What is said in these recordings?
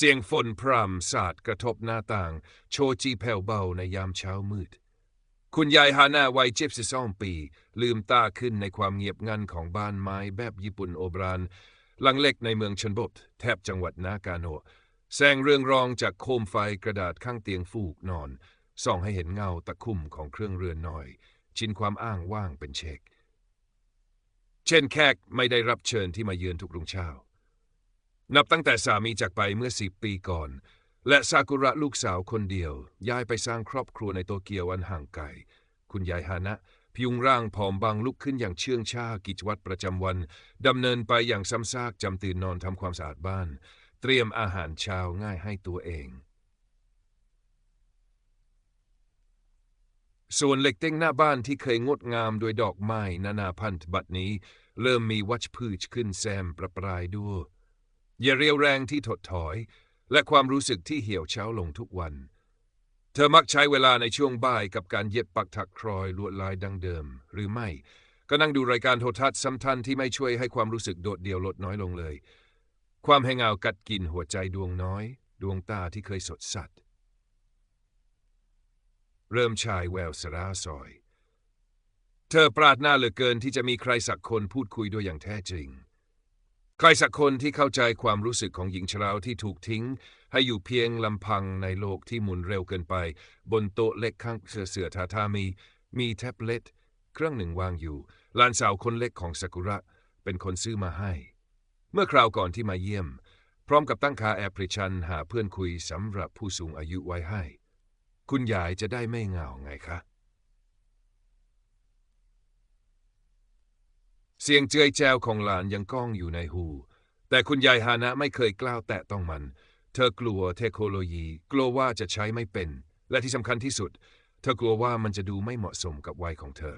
เสียงฝนพรำสาดกระทบหน้าต่าง โชจีแผ่วเบาในยามเช้ามืด คุณยายฮาน่าวัยเจ็บสิบสองปี ลืมตาขึ้นในความเงียบงันของบ้านไม้แบบญี่ปุ่นโอบรานหลังเล็กในเมืองชนบท แทบจังหวัดนากาโนแสงเรืองรองจากโคมไฟกระดาษข้างเตียงฟูกนอน ส่องให้เห็นเงาตะคุ่มของเครื่องเรือนหน้อย ชินความอ้างว่างเป็นเชกเช่นแขกไม่ได้รับเชิญที่มาเยือนทุกรุ่งเช้า นับตั้งแต่สามีจากไปเมื่อสิบปีก่อน และซากุระลูกสาวคนเดียว ย้ายไปสร้างครอบครัวในโตเกียวอันห่างไกล คุณยายฮานะพิยุงร่างผอมบางลุกขึ้นอย่างเชื่องช้ากิจวัตรประจำวันดำเนินไปอย่างซ้ำซากจำตื่นนอนทำความสะอาดบ้าน เตรียมอาหารเช้าง่ายให้ตัวเอง ส่วนเหล็กเต้งหน้าบ้านที่เคยงดงามด้วยดอกไม้นานาพันธุ์บัดนี้ เริ่มมีวัชพืชขึ้นแซมประปรายด้วย อย่าเรียวแรงที่ถดถอย และความรู้สึกที่เหี่ยวเฉาลงทุกวัน เธอมักใช้เวลาในช่วงบ่ายกับการเย็บปักถักครอยลวดลายดังเดิม หรือไม่ ก็นั่งดูรายการโทรทัศน์ซ้ำทันที่ไม่ช่วยให้ความรู้สึกโดดเดี่ยวลดน้อยลงเลย ความแหงเอากัดกินหัวใจดวงน้อย ดวงตาที่เคยสดสัดเริ่มชายแววสราซอย เธอปรารถนาเหลือเกินที่จะมีใครสักคนพูดคุยด้วยอย่างแท้จริง ใครสักคนที่เข้าใจความรู้สึกของหญิงชราที่ถูกทิ้ง ให้อยู่เพียงลำพังในโลกที่หมุนเร็วเกินไป บนโต๊ะเล็กข้างเสือเสือทาทามี มีแท็บเล็ตเครื่องหนึ่งวางอยู่หลานสาวคนเล็กของซากุระ เป็นคนซื้อมาให้ เมื่อคราวก่อนที่มาเยี่ยม พร้อมกับตั้งคาแอปพลิชันหาเพื่อนคุยสำหรับผู้สูงอายุไว้ให้ คุณยายจะได้ไม่เหงาไงคะ เสียงเจือยแจวของหลานยังก้องอยู่ในหู แต่คุณยายฮานะไม่เคยกล้าวแตะต้องมัน เธอกลัวเทคโนโลยี กลัวว่าจะใช้ไม่เป็น และที่สำคัญที่สุด เธอกลัวว่ามันจะดูไม่เหมาะสมกับวัยของเธอ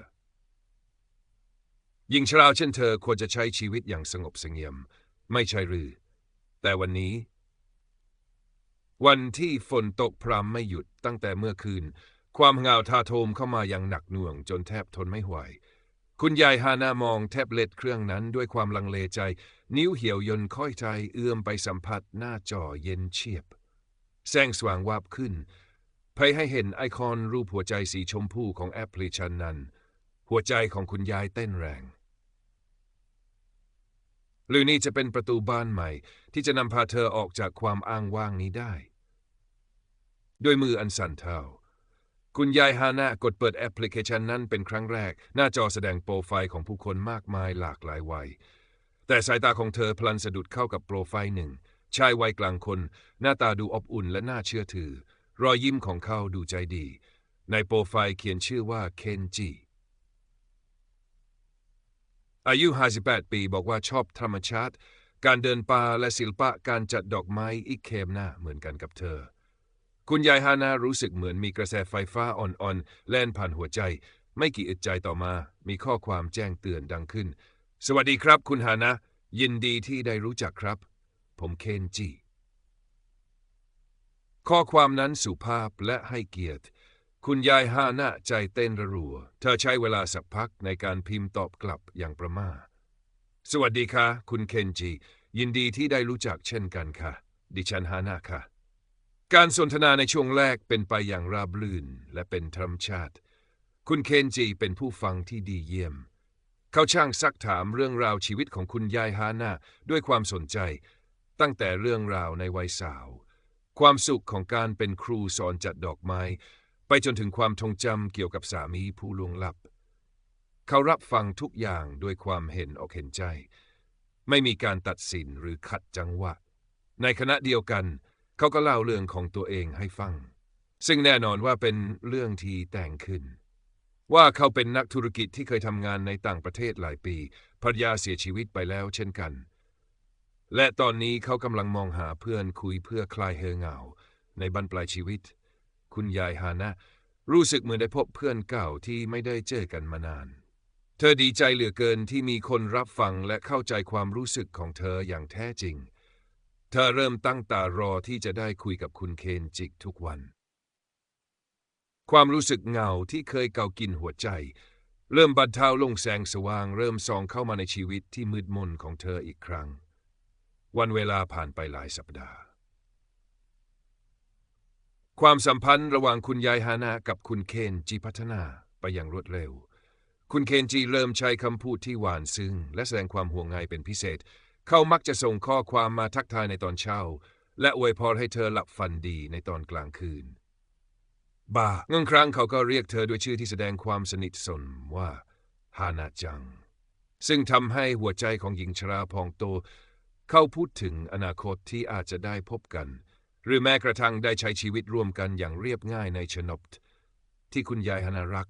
หญิงชราเช่นเธอควรจะใช้ชีวิตอย่างสงบเสงี่ยม ไม่ใช่หรือ แต่วันนี้ วันที่ฝนตกพรำไม่หยุดตั้งแต่เมื่อคืน ความเหงาทาโทมเข้ามาอย่างหนักหน่วงจนแทบทนไม่ไหว คุณยายฮานามองแท็บเล็ตเครื่องนั้นด้วยความลังเลใจ นิ้วเหี่ยวยนค่อยใจเอื้อมไปสัมผัสหน้าจอเย็นเฉียบ แสงสว่างวาบขึ้นพยให้เห็นไอคอนรูปหัวใจสีชมพูของแอปพลิชันนั้น หัวใจของคุณยายเต้นแรง หรือนี่จะเป็นประตูบ้านใหม่ ที่จะนำพาเธอออกจากความอ้างว่างนี้ได้ ด้วยมืออันสั่นเทา คุณยายฮาน่ากดเปิดแอปพลิเคชันนั้นเป็นครั้งแรก หน้าจอแสดงโปรไฟล์ของผู้คนมากมายหลากหลายวัย แต่สายตาของเธอพลันสะดุดเข้ากับโปรไฟล์หนึ่ง ชายวัยกลางคน หน้าตาดูอบอุ่นและน่าเชื่อถือ รอยยิ้มของเขาดูใจดี ในโปรไฟล์เขียนชื่อว่าเคนจิอายุ 58 ปี บอกว่าชอบธรรมชาติ การเดินป่าและศิลปะการจัดดอกไม้อีกเคมหน้าเหมือนกันกับเธอ คุณยายฮานารู้สึกเหมือนมีกระแสไฟฟ้าอ่อนๆแล่นผ่านหัวใจ ไม่กี่อึดใจต่อมา มีข้อความแจ้งเตือนดังขึ้น สวัสดีครับ คุณฮานะยินดีที่ได้รู้จักครับ ผมเคนจิข้อความนั้นสุภาพและให้เกียรติ คุณยายฮานะใจเต้นระรัว เธอใช้เวลาสักพักในการพิมพ์ตอบกลับอย่างประมาสวัสดีค่ะ คุณเคนจิยินดีที่ได้รู้จักเช่นกันค่ะ ดิฉันฮานะค่ะ การสนทนาในช่วงแรกเป็นไปอย่างราบรื่นและเป็นธรรมชาติ คุณเคนจีเป็นผู้ฟังที่ดีเยี่ยม เขาช่างซักถามเรื่องราวชีวิตของคุณยายฮาน่าด้วยความสนใจ ตั้งแต่เรื่องราวในวัยสาว ความสุขของการเป็นครูสอนจัดดอกไม้ ไปจนถึงความทรงจำเกี่ยวกับสามีผู้ล่วงลับ เขารับฟังทุกอย่างด้วยความเห็นอกเห็นใจ ไม่มีการตัดสินหรือขัดจังหวะ ในขณะเดียวกันเขาก็เล่าเรื่องของตัวเองให้ฟัง ซึ่งแน่นอนว่าเป็นเรื่องที่แต่งขึ้น ว่าเขาเป็นนักธุรกิจที่เคยทำงานในต่างประเทศหลายปีภรรยาเสียชีวิตไปแล้วเช่นกัน และตอนนี้เขากำลังมองหาเพื่อนคุยเพื่อคลายเฮงเหงา ในบรรปลายชีวิต คุณยายฮานะรู้สึกเหมือนได้พบเพื่อนเก่าที่ไม่ได้เจอกันมานาน เธอดีใจเหลือเกินที่มีคนรับฟังและเข้าใจความรู้สึกของเธออย่างแท้จริง เธอเริ่มตั้งตารอที่จะได้คุยกับคุณเคนจิกทุกวัน ความรู้สึกเหงาที่เคยเกากินหัวใจ เริ่มบัดเทาลงแสงสว่าง เริ่มส่องเข้ามาในชีวิตที่มืดมนของเธออีกครั้ง วันเวลาผ่านไปหลายสัปดาห์ ความสัมพันธ์ระหว่างคุณยายฮานากับคุณเคนจีพัฒนาไปอย่างรวดเร็ว คุณเคนจีเริ่มใช้คำพูดที่หวานซึ้งและแสดงความห่วงใยเป็นพิเศษ เขามักจะส่งข้อความมาทักทายในตอนเช้า และอวยพรให้เธอหลับฝันดีในตอนกลางคืนบ่างงครั้งเขาก็เรียกเธอด้วยชื่อที่แสดงความสนิทสนมว่าฮานาจัง ซึ่งทำให้หัวใจของหญิงชราพองโต เขาพูดถึงอนาคตที่อาจจะได้พบกัน หรือแม้กระทั่งได้ใช้ชีวิตร่วมกันอย่างเรียบง่ายในชนบทที่คุณยายฮานารัก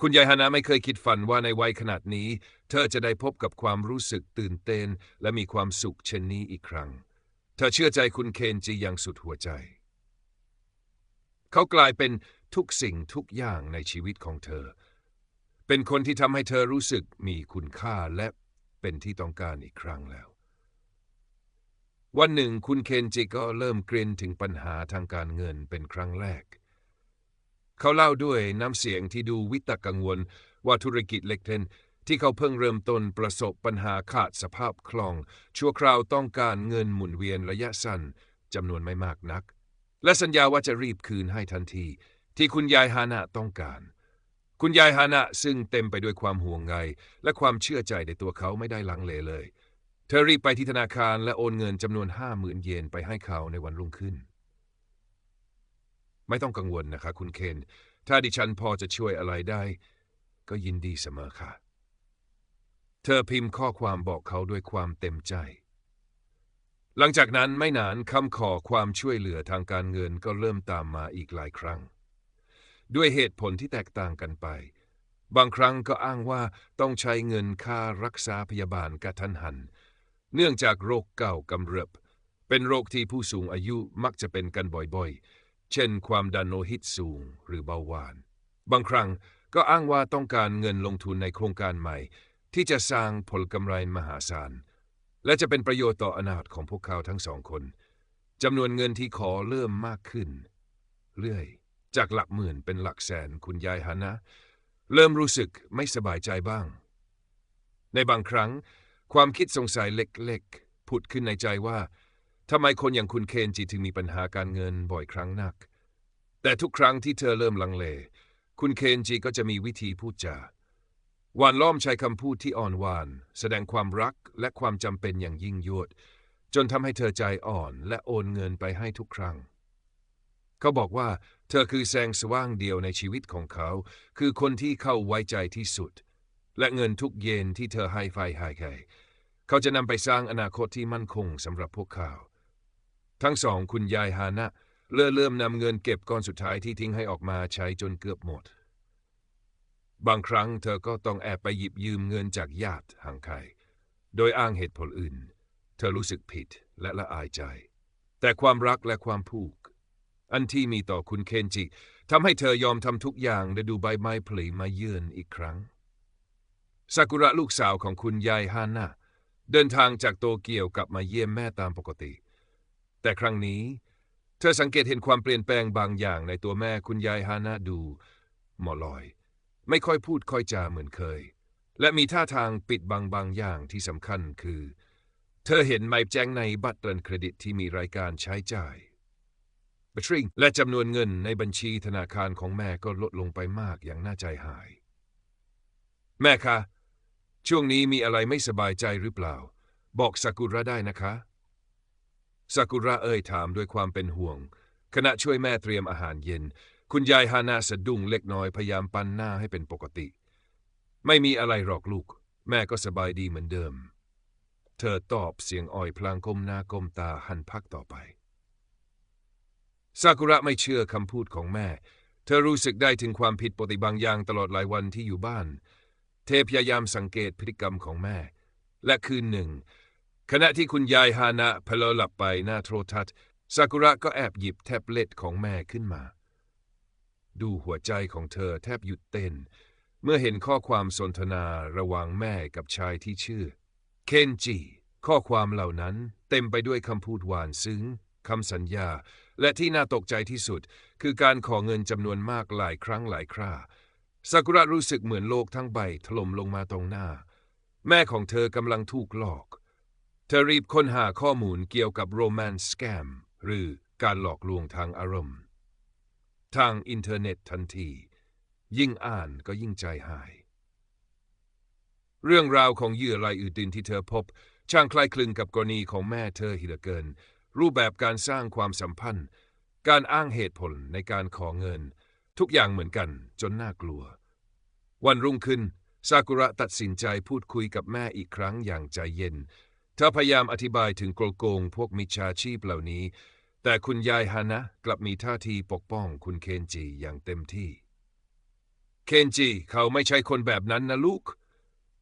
คุณยายฮานาไม่เคยคิดฝันว่าในวัยขนาดนี้ เธอจะได้พบกับความรู้สึกตื่นเต้นและมีความสุขเช่นนี้อีกครั้ง เธอเชื่อใจคุณเคนจีอย่างสุดหัวใจ เขากลายเป็นทุกสิ่งทุกอย่างในชีวิตของเธอ เป็นคนที่ทำให้เธอรู้สึกมีคุณค่าและเป็นที่ต้องการอีกครั้งแล้ว วันหนึ่งคุณเคนจิก็เริ่มเกรงถึงปัญหาทางการเงินเป็นครั้งแรกเขาเล่าด้วยน้ำเสียงที่ดูวิตกกังวล ว่าธุรกิจเล็กเทนที่เขาเพิ่งเริ่มต้นประสบปัญหาขาดสภาพคล่อง ชั่วคราวต้องการเงินหมุนเวียนระยะสั้นจำนวนไม่มากนัก และสัญญาว่าจะรีบคืนให้ทันที ที่คุณยายฮานะต้องการ คุณยายฮานะซึ่งเต็มไปด้วยความห่วงใยและความเชื่อใจในตัวเขาไม่ได้ลังเลเลย เธอรีบไปที่ธนาคารและโอนเงินจำนวนห้าหมื่นเยนไปให้เขาในวันรุ่งขึ้น ไม่ต้องกังวลนะคะ คุณเคน ถ้าดิฉันพอจะช่วยอะไรได้ ก็ยินดีเสมอค่ะ เธอพิมพ์ข้อความบอกเขาด้วยความเต็มใจ หลังจากนั้นไม่นานคำขอความช่วยเหลือทางการเงินก็เริ่มตามมาอีกหลายครั้ง ด้วยเหตุผลที่แตกต่างกันไป บางครั้งก็อ้างว่าต้องใช้เงินค่ารักษาพยาบาลกระทันหัน เนื่องจากโรคเก่ากำเริบเป็นโรคที่ผู้สูงอายุมักจะเป็นกันบ่อยๆ เช่นความดันโลหิตสูงหรือเบาหวาน บางครั้งก็อ้างว่าต้องการเงินลงทุนในโครงการใหม่ ที่จะสร้างผลกำไรมหาศาล และจะเป็นประโยชน์ต่ออนาคตของพวกเขาทั้งสองคนจำนวนเงินที่ขอเริ่มมากขึ้น เรื่อย จากหลักหมื่นเป็นหลักแสนคุณยายฮานะ เริ่มรู้สึกไม่สบายใจบ้าง ในบางครั้ง ความคิดสงสัยเล็กๆผุดขึ้นในใจว่า ทำไมคนอย่างคุณเคนจิถึงมีปัญหาการเงินบ่อยครั้งนัก แต่ทุกครั้งที่เธอเริ่มลังเล คุณเคนจิก็จะมีวิธีพูดจาหวานล้อมใช้คำพูดที่อ่อนหวาน แสดงความรักและความจำเป็นอย่างยิ่งยวด จนทำให้เธอใจอ่อนและโอนเงินไปให้ทุกครั้ง เขาบอกว่า เธอคือแสงสว่างเดียวในชีวิตของเขา คือคนที่เข้าไว้ใจที่สุด และเงินทุกเยนที่เธอให้ไฟให้ใครเขาจะนำไปสร้างอนาคตที่มั่นคงสำหรับพวกเขา ทั้งสองคุณยายฮานะเลื่อเริ่มนำเงินเก็บก้อนสุดท้ายที่ทิ้งให้ออกมาใช้จนเกือบหมด บางครั้งเธอก็ต้องแอบไปหยิบยืมเงินจากญาติห่างไกลโดยอ้างเหตุผลอื่น เธอรู้สึกผิดและละอายใจ แต่ความรักและความผูก อันที่มีต่อคุณเคนจิทำให้เธอยอมทำทุกอย่างและดูใบไม้ผลิมาเยือนอีกครั้งซากุระลูกสาวของคุณยายฮานะเดินทางจากโตเกียวกลับมาเยี่ยมแม่ตามปกติ แต่ครั้งนี้ เธอสังเกตเห็นความเปลี่ยนแปลงบางอย่างในตัวแม่คุณยายฮานะดู หมอลอย ไม่ค่อยพูดค่อยจาเหมือนเคย และมีท่าทางปิดบังบางอย่างที่สำคัญคือ เธอเห็นไม่แจ้งในบัตรเตินเครดิตที่มีรายการใช้จ่ายบัตริงและจำนวนเงินในบัญชีธนาคารของแม่ก็ลดลงไปมากอย่างน่าใจหาย แม่คะ ช่วงนี้มีอะไรไม่สบายใจหรือเปล่า บอกซากุระได้นะคะ ซากุระเอ่ยถามด้วยความเป็นห่วง ขณะช่วยแม่เตรียมอาหารเย็น คุณยายฮานาสะดุ้งเล็กน้อยพยายามปั้นหน้าให้เป็นปกติ ไม่มีอะไรหรอกลูก แม่ก็สบายดีเหมือนเดิม เธอตอบเสียงอ่อยพลางก้มหน้าก้มตาหันพักต่อไปซากุระไม่เชื่อคำพูดของแม่ เธอรู้สึกได้ถึงความผิดปกติบางอย่างตลอดหลายวันที่อยู่บ้านเทพยายามสังเกตพฤติกรรมของแม่ และคืนหนึ่ง ขณะที่คุณยายฮานะเพลอหลับไปหน้าโทรทัศน์ซากุระก็แอบหยิบแท็บเล็ตของแม่ขึ้นมา ดูหัวใจของเธอแทบหยุดเต้น เมื่อเห็นข้อความสนทนาระหว่างแม่กับชายที่ชื่อ เคนจิ ข้อความเหล่านั้นเต็มไปด้วยคำพูดหวานซึ้งคำสัญญา และที่น่าตกใจที่สุด คือการขอเงินจำนวนมากหลายครั้งหลายคราซากุระรู้สึกเหมือนโลกทั้งใบถล่มลงมาตรงหน้า แม่ของเธอกำลังถูกหลอก เธอรีบค้นหาข้อมูลเกี่ยวกับโรแมนต์สแกมหรือการหลอกลวงทางอารมณ์ ทางอินเทอร์เน็ตทันที ยิ่งอ่านก็ยิ่งใจหาย เรื่องราวของเหยื่อรายอื่นที่เธอพบ ช่างคล้ายคลึงกับกรณีของแม่เธอฮิเหลือเกิน รูปแบบการสร้างความสัมพันธ์ การอ้างเหตุผลในการขอเงิน ทุกอย่างเหมือนกันจนน่ากลัว วันรุ่งขึ้นซากุระตัดสินใจพูดคุยกับแม่อีกครั้งอย่างใจเย็น เธอพยายามอธิบายถึงโกลโกงพวกมิจฉาชีพเหล่านี้ แต่คุณยายฮานะกลับมีท่าทีปกป้องคุณเคนจิอย่างเต็มที่ เคนจิเขาไม่ใช่คนแบบนั้นนะลูก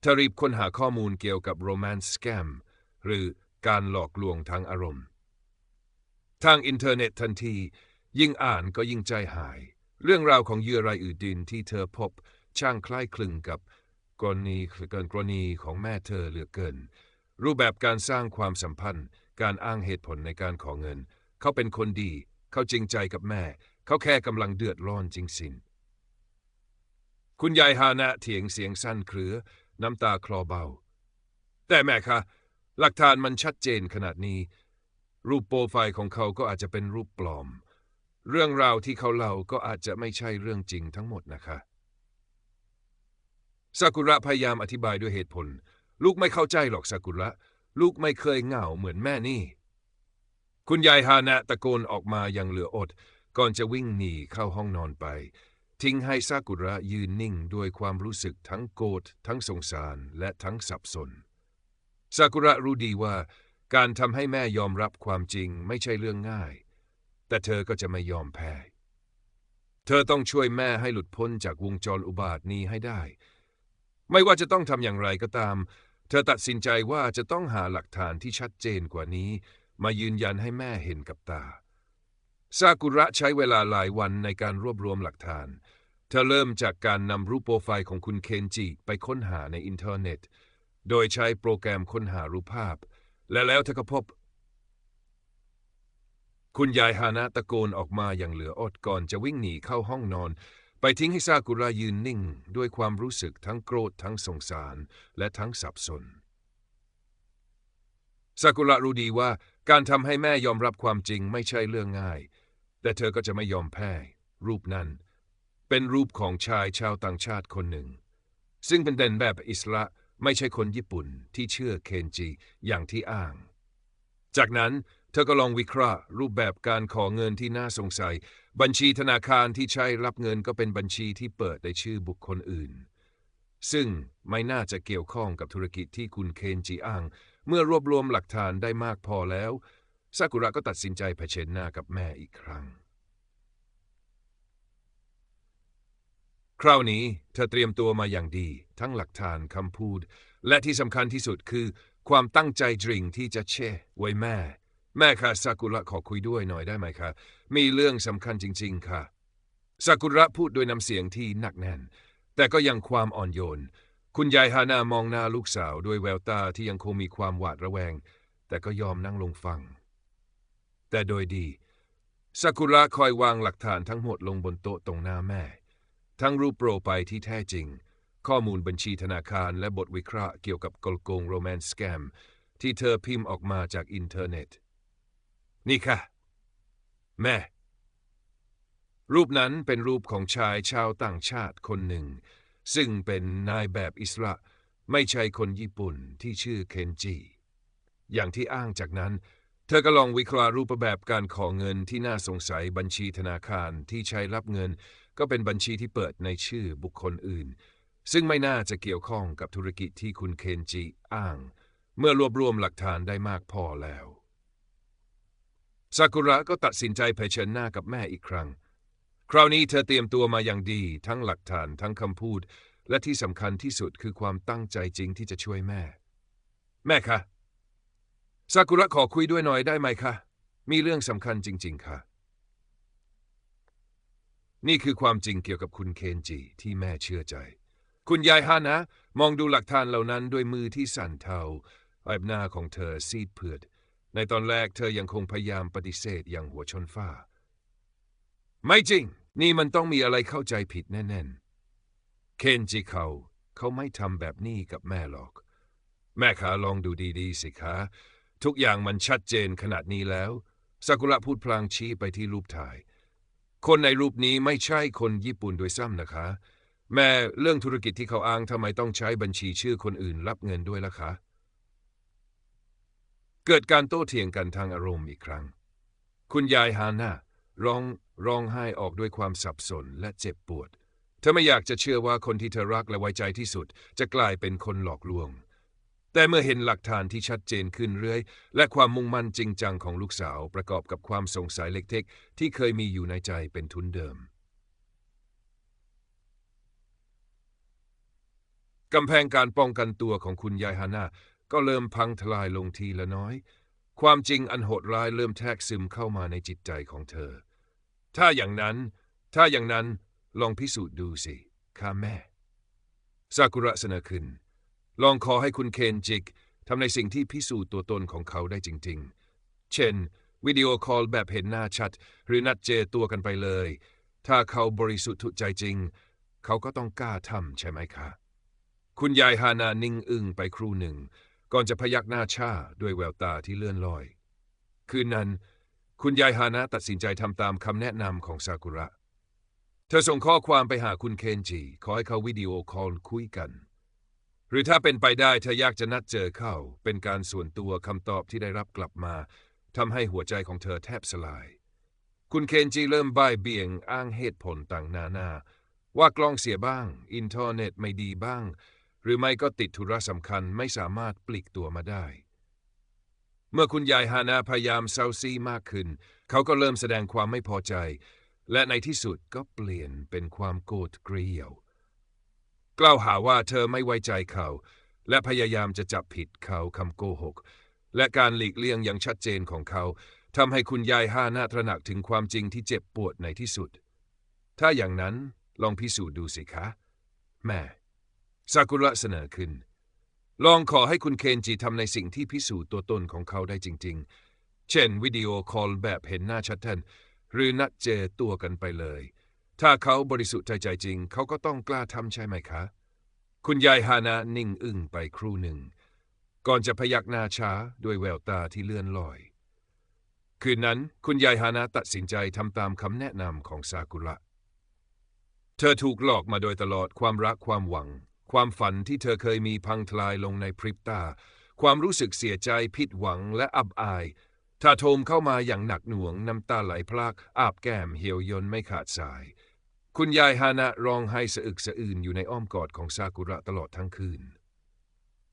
เธอรีบค้นหาข้อมูลเกี่ยวกับโรแมนต์สแกมหรือการหลอกลวงทางอารมณ์ ทางอินเทอร์เน็ตทันที ยิ่งอ่านก็ยิ่งใจหาย เรื่องราวของเหยื่อรายอื่นดินที่เธอพบช่างคล้ายคลึงกับกรณีเกินกรณีของแม่เธอเหลือเกิน รูปแบบการสร้างความสัมพันธ์ การอ้างเหตุผลในการขอเงิน เขาเป็นคนดี เขาจริงใจกับแม่ เขาแค่กำลังเดือดร้อนจริงสินคุณยายฮานะเถียงเสียงสั้นเครือ น้ำตาคลอเบา แต่แม่คะ หลักฐานมันชัดเจนขนาดนี้ รูปโปรไฟล์ของเขาก็อาจจะเป็นรูปปลอม เรื่องราวที่เขาเล่าก็อาจจะไม่ใช่เรื่องจริงทั้งหมดนะคะซากุระพยายามอธิบายด้วยเหตุผล ลูกไม่เข้าใจหรอกซากุระ ลูกไม่เคยเหงาเหมือนแม่นี่ คุณยายฮานะตะโกนออกมาอย่างเหลืออด ก่อนจะวิ่งหนีเข้าห้องนอนไป ทิ้งให้ซากุระยืนนิ่งด้วยความรู้สึกทั้งโกรธทั้งสงสารและทั้งสับสนซากุระรู้ดีว่า การทำให้แม่ยอมรับความจริงไม่ใช่เรื่องง่าย แต่เธอก็จะไม่ยอมแพ้ เธอต้องช่วยแม่ให้หลุดพ้นจากวงจรอุบาทนี้ให้ได้ ไม่ว่าจะต้องทำอย่างไรก็ตาม เธอตัดสินใจว่าจะต้องหาหลักฐานที่ชัดเจนกว่านี้ มายืนยันให้แม่เห็นกับตา ซากุระใช้เวลาหลายวันในการรวบรวมหลักฐาน เธอเริ่มจากการนำรูปโปรไฟล์ของคุณเคนจิไปค้นหาในอินเทอร์เน็ต โดยใช้โปรแกรมค้นหารูปภาพ และแล้วเธอก็พบ คุณยายฮานะตะโกนออกมาอย่างเหลืออดก่อนจะวิ่งหนีเข้าห้องนอน ไปทิ้งให้ซากุระยืนนิ่ง ด้วยความรู้สึกทั้งโกรธทั้งสงสารและทั้งสับสนซากุระรู้ดีว่าการทำให้แม่ยอมรับความจริงไม่ใช่เรื่องง่าย แต่เธอก็จะไม่ยอมแพ้ รูปนั้น เป็นรูปของชายชาวต่างชาติคนหนึ่ง ซึ่งเป็นเด่นแบบอิสระไม่ใช่คนญี่ปุ่นที่เชื่อเคนจิอย่างที่อ้าง จากนั้นเธอก็ลองวิเคราะห์รูปแบบการขอเงินที่น่าสงสัย บัญชีธนาคารที่ใช้รับเงินก็เป็นบัญชีที่เปิดในชื่อบุคคลอื่น ซึ่งไม่น่าจะเกี่ยวข้องกับธุรกิจที่คุณเคนจิอ้าง เมื่อรวบรวมหลักฐานได้มากพอแล้วซากุระก็ตัดสินใจเผชิญหน้ากับแม่อีกครั้ง คราวนี้เธอเตรียมตัวมาอย่างดี ทั้งหลักฐานคำพูด และที่สำคัญที่สุดคือ ความตั้งใจจริงที่จะเช่ไว้แม่ แม่ค่ะซากุระขอคุยด้วยหน่อยได้ไหมคะมีเรื่องสำคัญจริง ๆ ค่ะซากุระพูดด้วยน้ำเสียงที่หนักแน่น แต่ก็ยังความอ่อนโยน คุณยายฮานามองหน้าลูกสาวด้วยแววตาที่ยังคงมีความหวาดระแวง แต่ก็ยอมนั่งลงฟัง แต่โดยดีซากุระคอยวางหลักฐานทั้งหมดลงบนโต๊ะตรงหน้าแม่ ทั้งรูปโปรไฟล์ที่แท้จริง ข้อมูลบัญชีธนาคารและบทวิเคราะห์เกี่ยวกับกลโกงโรแมนต์สแกมที่เธอพิมพ์ออกมาจากอินเทอร์เน็ต นี่ค่ะ แม่ รูปนั้นเป็นรูปของชายชาวต่างชาติคนหนึ่ง ซึ่งเป็นนายแบบอิสระ ไม่ใช่คนญี่ปุ่นที่ชื่อเคนจิ อย่างที่อ้างจากนั้น เธอก็ลองวิเคราะห์รูปแบบการของเงินที่น่าสงสัยบัญชีธนาคารที่ใช้รับเงิน ก็เป็นบัญชีที่เปิดในชื่อบุคคลอื่น ซึ่งไม่น่าจะเกี่ยวข้องกับธุรกิจที่คุณเคนจิอ้าง เมื่อรวบรวมหลักฐานได้มากพอแล้ว ซากุระก็ตัดสินใจเผชิญหน้ากับแม่อีกครั้ง คราวนี้เธอเตรียมตัวมาอย่างดี ทั้งหลักฐานทั้งคำพูด และที่สำคัญที่สุดคือความตั้งใจจริงที่จะช่วยแม่ แม่คะซากุระขอคุยด้วยหน่อยได้ไหมคะ มีเรื่องสำคัญจริง ๆค่ะ นี่คือความจริงเกี่ยวกับคุณเคนจิที่แม่เชื่อใจ คุณยายฮานะ มองดูหลักฐานเหล่านั้นด้วยมือที่สั่นเทาใบหน้าของเธอซีดเผือด ในตอนแรกเธอยังคงพยายามปฏิเสธอย่างหัวชนฟ้า ไม่จริง นี่มันต้องมีอะไรเข้าใจผิดแน่ๆ เคนจิเขาเขาไม่ทำแบบนี้กับแม่หรอก แม่ขาลองดูดีๆ สิคะ ทุกอย่างมันชัดเจนขนาดนี้แล้วซากุระพูดพลางชี้ไปที่รูปถ่าย คนในรูปนี้ไม่ใช่คนญี่ปุ่นโดยซ้ำนะคะ แม่เรื่องธุรกิจที่เขาอ้างทำไมต้องใช้บัญชีชื่อคนอื่นรับเงินด้วยล่ะคะ เกิดการโต้เถียงกันทางอารมณ์อีกครั้ง คุณยายฮาน่าร้องร้องไห้ออกด้วยความสับสนและเจ็บปวด เธอไม่อยากจะเชื่อว่าคนที่เธอรักและไว้ใจที่สุด จะกลายเป็นคนหลอกลวง แต่เมื่อเห็นหลักฐานที่ชัดเจนขึ้นเรื่อย และความมุ่งมั่นจริงจังของลูกสาวประกอบกับความสงสัยเล็กๆที่เคยมีอยู่ในใจเป็นทุนเดิมกำแพงการป้องกันตัวของคุณยายฮาน่า ก็เริ่มพังทลายลงทีละน้อย ความจริงอันโหดร้ายเริ่มแทรกซึมเข้ามาในจิตใจของเธอ ถ้าอย่างนั้น ถ้าอย่างนั้นลองพิสูจน์ดูสิข้าแม่ซากุระเสนอขึ้น ลองขอให้คุณเคนจิกทำในสิ่งที่พิสูจน์ตัวตนของเขาได้จริง ๆ เช่น วิดีโอคอลแบบเห็นหน้าชัด หรือนัดเจอตัวกันไปเลย ถ้าเขาบริสุทธิ์ใจจริง เขาก็ต้องกล้าทำใช่ไหมคะ คุณยายฮานานิ่งอึ้งไปครู่หนึ่ง ก่อนจะพยักหน้าชาด้วยแววตาที่เลื่อนลอย คืนนั้น คุณยายฮานาตัดสินใจทำตามคำแนะนำของซากุระ เธอส่งข้อความไปหาคุณเคนจิ ขอให้เขาวิดีโอคอลคุยกัน หรือถ้าเป็นไปได้เธออยากจะนัดเจอเข้า เป็นการส่วนตัวคำตอบที่ได้รับกลับมาทำให้หัวใจของเธอแทบสลาย คุณเคนจิเริ่มบ่ายเบี่ยงอ้างเหตุผลต่างนานา ว่ากล้องเสียบ้าง อินเทอร์เน็ตไม่ดีบ้าง หรือไม่ก็ติดธุระสำคัญไม่สามารถปลีกตัวมาได้ เมื่อคุณยายฮานาพยายามเซาซีมากขึ้น เขาก็เริ่มแสดงความไม่พอใจ และในที่สุดก็เปลี่ยนเป็นความโกรธเกลียว กล่าวหาว่าเธอไม่ไว้ใจเขา และพยายามจะจับผิดเขาคำโกหก และการหลีกเลี่ยงอย่างชัดเจนของเขาทำให้คุณยายฮานาตระหนักถึงความจริงที่เจ็บปวดในที่สุด ถ้าอย่างนั้นลองพิสูจน์ดูสิคะ แม่ ซากุระเสนอขึ้น ลองขอให้คุณเคนจิทำในสิ่งที่พิสูจน์ตัวตนของเขาได้จริง ๆ เช่นวิดีโอคอลแบบเห็นหน้าชัดทันหรือนัดเจอตัวกันไปเลย ถ้าเขาบริสุทธิ์ใจใจจริง เขาก็ต้องกล้าทำใช่ไหมคะ คุณยายฮานานิ่งอึ้งไปครู่หนึ่ง ก่อนจะพยักหน้าช้าด้วยแววตาที่เลื่อนลอย คืนนั้นคุณยายฮานาตัดสินใจทำตามคำแนะนำของซากุระ เธอถูกหลอกมาโดยตลอดความรักความหวัง ความฝันที่เธอเคยมีพังทลายลงในพริบตา ความรู้สึกเสียใจผิดหวังและอับอายถ้าโทมเข้ามาอย่างหนักหน่วงน้ำตาไหลพรากอาบแก้มเหี่ยวยนไม่ขาดสาย คุณยายฮานะร้องไห้สะอึกสะอื้นอยู่ในอ้อมกอดของซากุระตลอดทั้งคืน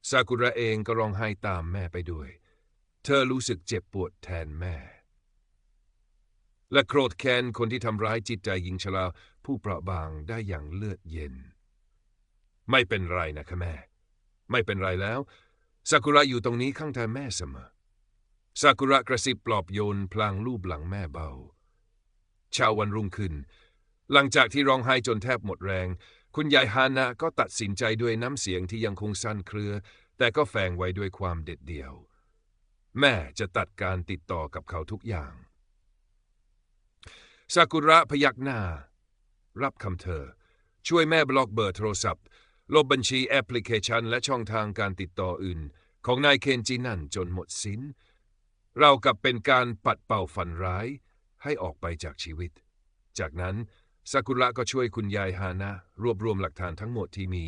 ซากุระเองก็ร้องไห้ตามแม่ไปด้วย เธอรู้สึกเจ็บปวดแทนแม่ และโกรธแค้นคนที่ทำร้ายจิตใจหญิงชราผู้เปราะบางได้อย่างเลือดเย็น ไม่เป็นไรนะคะแม่ ไม่เป็นไรแล้วซากุระอยู่ตรงนี้ข้างแทนแม่เสมอซากุระกระซิบปลอบโยนพลางรูปหลังแม่เบาเช้าวันรุ่งขึ้น หลังจากที่ร้องไห้จนแทบหมดแรง คุณยายฮานะก็ตัดสินใจด้วยน้ำเสียงที่ยังคงสั้นเครือ แต่ก็แฝงไว้ด้วยความเด็ดเดี่ยว แม่จะตัดการติดต่อกับเขาทุกอย่างซากุระพยักหน้า รับคำเธอ ช่วยแม่บล็อกเบอร์โทรศัพท์ ลบบัญชีแอปพลิเคชันและช่องทางการติดต่ออื่น ของนายเคนจินั่นจนหมดสิน้น เรากับเป็นการปัดเป่าฝันร้ายให้ออกไปจากชีวิต จากนั้นซากุระก็ช่วยคุณยายฮานะ รวบรวมหลักฐานทั้งหมดที่มี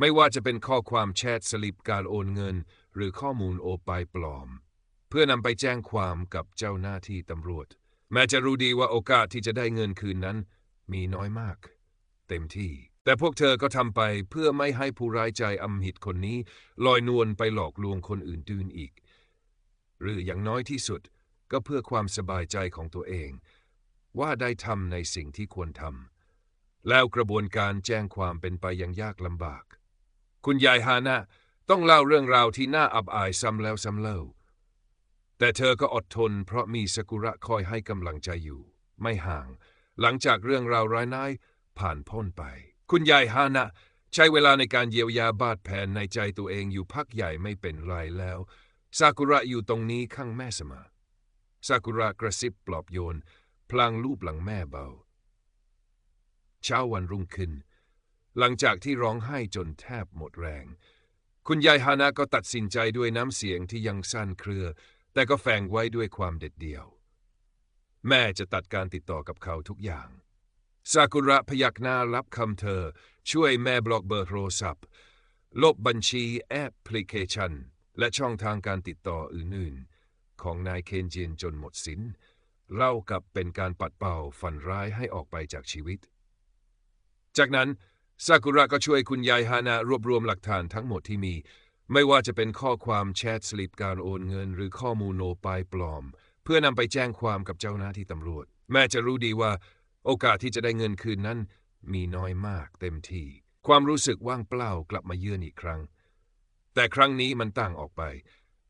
ไม่ว่าจะเป็นข้อความแชทสลิปการโอนเงิน หรือข้อมูลโอปายปลอม เพื่อนำไปแจ้งความกับเจ้าหน้าที่ตำรวจ แม้จะรู้ดีว่าโอกาสที่จะได้เงินคืนนั้น มีน้อยมาก เต็มที่ แต่พวกเธอก็ทำไปเพื่อไม่ให้ผู้ร้ายใจอำหิตคนนี้ลอยนวลไปหลอกลวงคนอื่นดืนอีก หรืออย่างน้อยที่สุดก็เพื่อความสบายใจของตัวเอง ว่าได้ทำในสิ่งที่ควรทำแล้วกระบวนการแจ้งความเป็นไปอย่างยากลำบาก คุณยายฮานะต้องเล่าเรื่องราวที่น่าอับอายซ้ำแล้วซ้ำเล่า แต่เธอก็อดทนเพราะมีสกุระคอยให้กำลังใจอยู่ ไม่ห่าง หลังจากเรื่องราวร้ายน้ายผ่านพ้นไป คุณยายฮานะใช้เวลาในการเยียวยาบาดแผลในใจตัวเองอยู่พักใหญ่ไม่เป็นไรแล้ว ซากุระอยู่ตรงนี้ข้างแม่เสมอซากุระกระซิบปลอบโยน พลางลูบหลังแม่เบา เช้าวันรุ่งขึ้น หลังจากที่ร้องไห้จนแทบหมดแรง คุณยายฮานะก็ตัดสินใจด้วยน้ำเสียงที่ยังสั้นเครือ แต่ก็แฝงไว้ด้วยความเด็ดเดี่ยว แม่จะตัดการติดต่อกับเขาทุกอย่าง ซากุระพยักหน้ารับคำเธอ ช่วยแม่บล็อกเบอร์โทรศัพท์ ลบบัญชีแอปพลิเคชัน และช่องทางการติดต่ออื่นๆ ของนายเคนจินจนหมดสิน้น เล่ากับเป็นการปัดเป่าฝันร้ายให้ออกไปจากชีวิต จากนั้นซากุระก็ช่วยคุณยายฮานารวบรวมหลักฐานทั้งหมดที่มี ไม่ว่าจะเป็นข้อความแชทสลิปการโอนเงิน หรือข้อมูลโนปายปลอม เพื่อนำไปแจ้งความกับเจ้าหน้าที่ตำรวจ แม่จะรู้ดีว่า โอกาสที่จะได้เงินคืนนั้น มีน้อยมากเต็มที่ ความรู้สึกว่างเปล่ากลับมาเยือนอีกครั้ง แต่ครั้งนี้มันต่างออกไป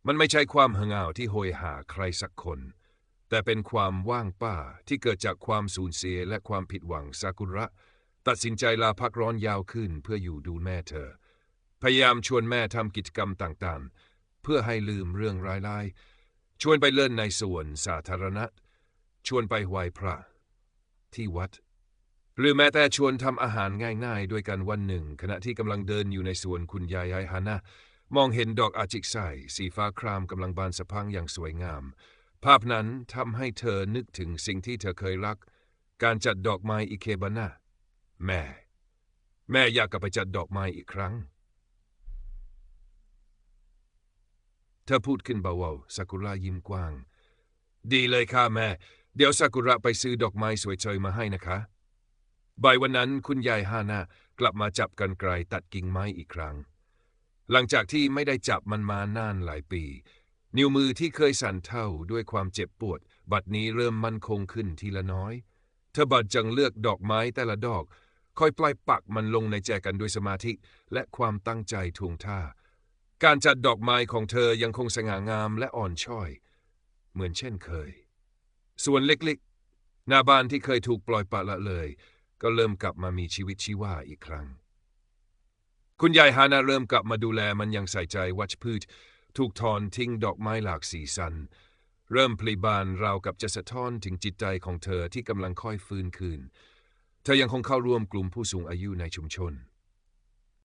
มันไม่ใช่ความหงาวที่โหยหาใครสักคน แต่เป็นความว่างเป้าที่เกิดจากความสูญเสียและความผิดหวังซากุระ ตัดสินใจลาพักร้อนยาวขึ้นเพื่ออยู่ดูแม่เธอ พยายามชวนแม่ทำกิจกรรมต่างๆ เพื่อให้ลืมเรื่องร้ายๆชวนไปเล่นในสวนสาธารณะ ชวนไปไหว้พระ ที่วัด หรือแม้แต่ชวนทำอาหารง่ายๆ ด้วยกันวันหนึ่ง ขณะที่กำลังเดินอยู่ในสวนคุณยายยายฮานะมองเห็นดอกอาจิกไซสีฟ้าครามกำลังบานสะพังอย่างสวยงาม ภาพนั้นทำให้เธอนึกถึงสิ่งที่เธอเคยรัก การจัดดอกไม้อิเคบานะแม่ แม่อยากกลับไปจัดดอกไม้อีกครั้ง เธอพูดขึ้นเบาๆซากุระยิ้มกว้าง ดีเลยค่ะแม่ เดี๋ยวซากุระไปซื้อดอกไม้สวยๆมาให้นะคะบ่ายวันนั้นคุณยายฮานะกลับมาจับกันไกลตัดกิ่งไม้อีกครั้ง หลังจากที่ไม่ได้จับมันมานานหลายปี นิ้วมือที่เคยสั่นเท่าด้วยความเจ็บปวด บัดนี้เริ่มมั่นคงขึ้นทีละน้อย เธอบัดจังเลือกดอกไม้แต่ละดอก คอยปล่อยปักมันลงในแจกันด้วยสมาธิและความตั้งใจทวงท่า การจัดดอกไม้ของเธอยังคงสง่างามและอ่อนช้อย เหมือนเช่นเคย ส่วนเล็กๆ หน้าบ้านที่เคยถูกปล่อยปละละเลย ก็เริ่มกลับมามีชีวิตชีวาอีกครั้ง คุณยายฮานาเริ่มกลับมาดูแลมันอย่างใส่ใจวัชพืช ถูกถอนทิ้งดอกไม้หลากสีสัน เริ่มพลีบานราวกับจะสะท้อนถึงจิตใจของเธอที่กำลังค่อยฟื้นคืน เธอยังคงเข้าร่วมกลุ่มผู้สูงอายุในชุมชน